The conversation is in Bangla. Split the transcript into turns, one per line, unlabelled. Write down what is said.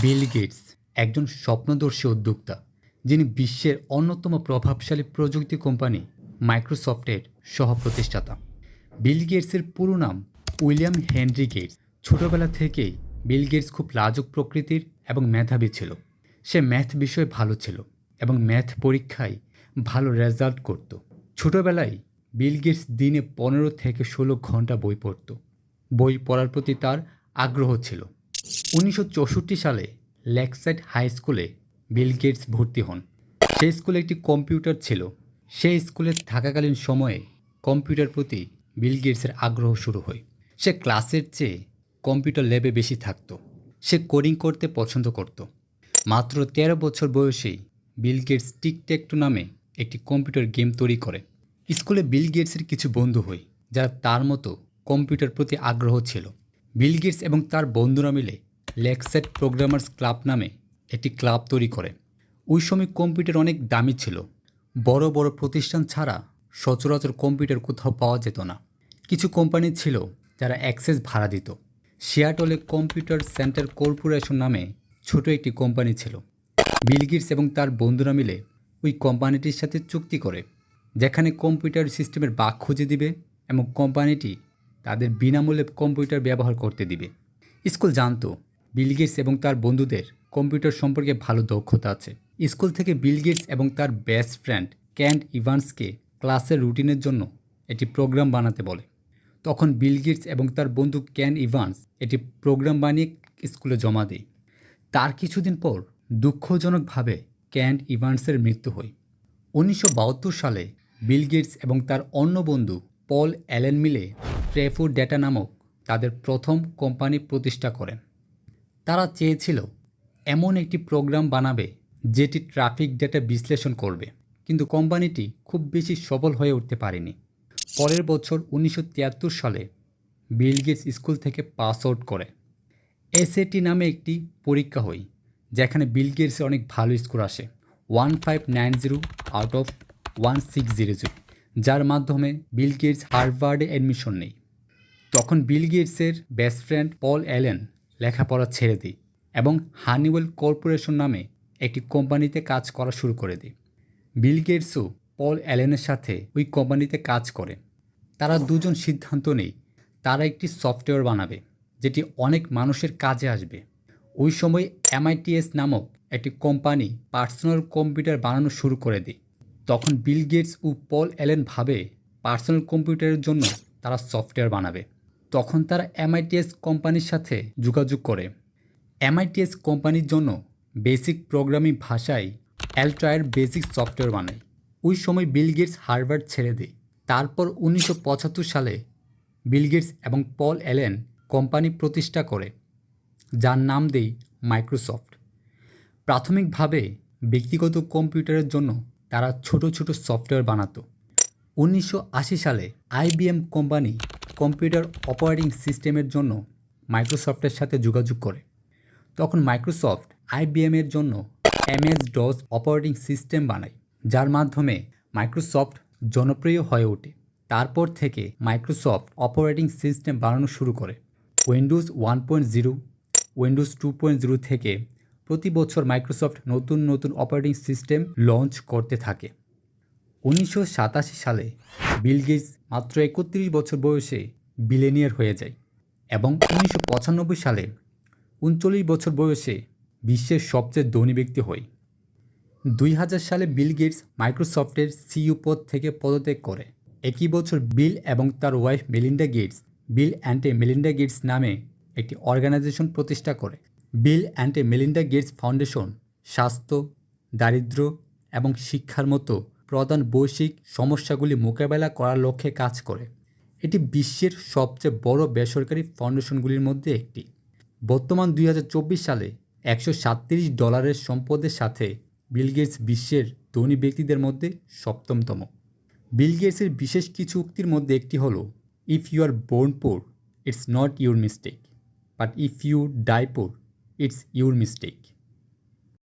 বিল গেটস, একজন স্বপ্নদর্শী উদ্যোক্তা, যিনি বিশ্বের অন্যতম প্রভাবশালী প্রযুক্তি কোম্পানি মাইক্রোসফটের সহ-প্রতিষ্ঠাতা। বিল গেটসের পুরো নাম উইলিয়াম হেনরি গেটস। ছোটবেলা থেকেই বিল গেটস খুব লাজুক প্রকৃতির এবং মেধাবী ছিল। সে ম্যাথ বিষয়ে ভালো ছিল এবং ম্যাথ পরীক্ষায় ভালো রেজাল্ট করত। ছোটবেলায় বিল গেটস দিনে পনেরো থেকে ষোলো ঘণ্টা বই পড়ত। বই পড়ার প্রতি তার আগ্রহ ছিল। উনিশশো চৌষট্টি সালে লেকসাইড হাই স্কুলে বিল গেটস ভর্তি হন। সেই স্কুলে একটি কম্পিউটার ছিল। সেই স্কুলে থাকাকালীন সময়ে কম্পিউটার প্রতি বিল গেটসের আগ্রহ শুরু হয়। সে ক্লাসের চেয়ে কম্পিউটার ল্যাবে বেশি থাকত। সে কোডিং করতে পছন্দ করত। মাত্র তেরো বছর বয়সেই বিল গেটস টিকটেকটু নামে একটি কম্পিউটার গেম তৈরি করে। স্কুলে বিল গেটসের কিছু বন্ধু হয়, যারা তার মতো কম্পিউটার প্রতি আগ্রহ ছিল। বিল গেটস এবং তার বন্ধুরা মিলে লেকসেট প্রোগ্রামার্স ক্লাব নামে একটি ক্লাব তৈরি করে। ওই সময় কম্পিউটার অনেক দামি ছিল। বড় বড় প্রতিষ্ঠান ছাড়া সচরাচর কম্পিউটার কোথাও পাওয়া যেত না। কিছু কোম্পানি ছিল যারা অ্যাক্সেস ভাড়া দিত। সিয়াটলে কম্পিউটার সেন্টার কর্পোরেশন নামে ছোট একটি কোম্পানি ছিল। বিল গেটস এবং তার বন্ধুরা মিলে ওই কোম্পানিটির সাথে চুক্তি করে, যেখানে কম্পিউটার সিস্টেমের বাক খুঁজে দিবে এবং কোম্পানিটি তাদের বিনামূল্যে কম্পিউটার ব্যবহার করতে দিবে। স্কুল জানতো বিল গেটস এবং তার বন্ধুদের কম্পিউটার সম্পর্কে ভালো দক্ষতা আছে। স্কুল থেকে বিল গেটস এবং তার বেস্ট ফ্রেন্ড ক্যান্ট ইভান্সকে ক্লাসের রুটিনের জন্য একটি প্রোগ্রাম বানাতে বলে। তখন বিল গেটস এবং তার বন্ধু ক্যান ইভান্স এটি প্রোগ্রাম বানিয়ে স্কুলে জমা দেয়। তার কিছুদিন পর দুঃখজনকভাবে ক্যান্ট ইভান্সের মৃত্যু হয়। উনিশশো বাহাত্তর সালে বিল গেটস এবং তার অন্য বন্ধু পল অ্যালেন মিলে ট্রেফোর ডেটা নামক তাদের প্রথম কোম্পানি প্রতিষ্ঠা করেন। তারা চেয়েছিল এমন একটি প্রোগ্রাম বানাবে যেটি ট্রাফিক ডেটা বিশ্লেষণ করবে। কিন্তু কোম্পানিটি খুব বেশি সফল হয়ে উঠতে পারেনি। পরের বছর উনিশশো তিয়াত্তর সালে বিল গেটস স্কুল থেকে পাস আউট করে। এসএটি নামে একটি পরীক্ষা হয়, যেখানে বিল অনেক ভালো স্কোর আসে। One five nine zero out of one six zero zero, যার মাধ্যমে বিল গেটস হার্ভার্ডে অ্যাডমিশন নেই তখন বিল গেটসের বেস্ট ফ্রেন্ড পল অ্যালেন লেখাপড়া ছেড়ে দিই এবং হানিওয়েল কর্পোরেশন নামে একটি কোম্পানিতে কাজ করা শুরু করে দিই। বিল গেটসও পল অ্যালেনের সাথে ওই কোম্পানিতে কাজ করে। তারা দুজন সিদ্ধান্ত নেই, তারা একটি সফটওয়্যার বানাবে, যেটি অনেক মানুষের কাজে আসবে। ওই সময় এমআইটিএস নামক একটি কোম্পানি পার্সোনাল কম্পিউটার বানানো শুরু করে দেয় তখন বিল গেটস ও পল অ্যালেন ভাবে পার্সোনাল কম্পিউটারের জন্য তারা সফটওয়্যার বানাবে। তখন তারা এমআইটিএস কোম্পানির সাথে যোগাযোগ করে। এমআইটিএস কোম্পানির জন্য বেসিক প্রোগ্রামিং ভাষায় অ্যালট্রায়ের বেসিক সফটওয়্যার বানায়। ওই সময় বিল গেটস হার্ভার্ড ছেড়ে দেয়। তারপর উনিশশো পঁচাত্তর সালে বিল গেটস এবং পল অ্যালেন কোম্পানি প্রতিষ্ঠা করে, যার নাম দেই মাইক্রোসফট। প্রাথমিকভাবে ব্যক্তিগত কম্পিউটারের জন্য তারা ছোট ছোট সফটওয়্যার বানাতো। উনিশশো আশি সালে আইবিএম কোম্পানি কম্পিউটার অপারেটিং সিস্টেমের জন্য মাইক্রোসফটের সাথে যোগাযোগ করে। তখন মাইক্রোসফট আইবিএমের জন্য এমএস ডস অপারেটিং সিস্টেম বানায়, যার মাধ্যমে মাইক্রোসফট জনপ্রিয় হয়ে ওঠে। তারপর থেকে মাইক্রোসফট অপারেটিং সিস্টেম বানানো শুরু করে। Windows one point zero, Windows two point zero থেকে প্রতি বছর মাইক্রোসফট নতুন নতুন অপারেটিং সিস্টেম লঞ্চ করতে থাকে। উনিশশো সাতাশি সালে বিল গেটস মাত্র একত্রিশ বছর বয়সে বিলেনিয়ার হয়ে যায় এবং উনিশশো পঁচানব্বই সালে উনচল্লিশ বছর বয়সে বিশ্বের সবচেয়ে ধনী ব্যক্তি হয়। দুই হাজার সালে বিল গেটস মাইক্রোসফটের সিইও পদ থেকে পদত্যাগ করে। একই বছর বিল এবং তার wife Melinda Gates, Bill and Melinda Gates নামে একটি অর্গানাইজেশন প্রতিষ্ঠা করে। Bill and Melinda Gates foundation স্বাস্থ্য, দারিদ্র্য এবং শিক্ষার মতো প্রধান বৈশ্বিক সমস্যাগুলি মোকাবেলা করার লক্ষ্যে কাজ করে। এটি বিশ্বের সবচেয়ে বড় বেসরকারি ফাউন্ডেশনগুলির মধ্যে একটি। বর্তমান দুই হাজার চব্বিশ সালে একশো সাতত্রিশ ডলারের সম্পদের সাথে বিল গেটস বিশ্বের ধনী ব্যক্তিদের মধ্যে সপ্তমতম। বিল গেটসের বিশেষ কিছু উক্তির মধ্যে একটি হল if you are born poor it's not your mistake but if you die poor it's your mistake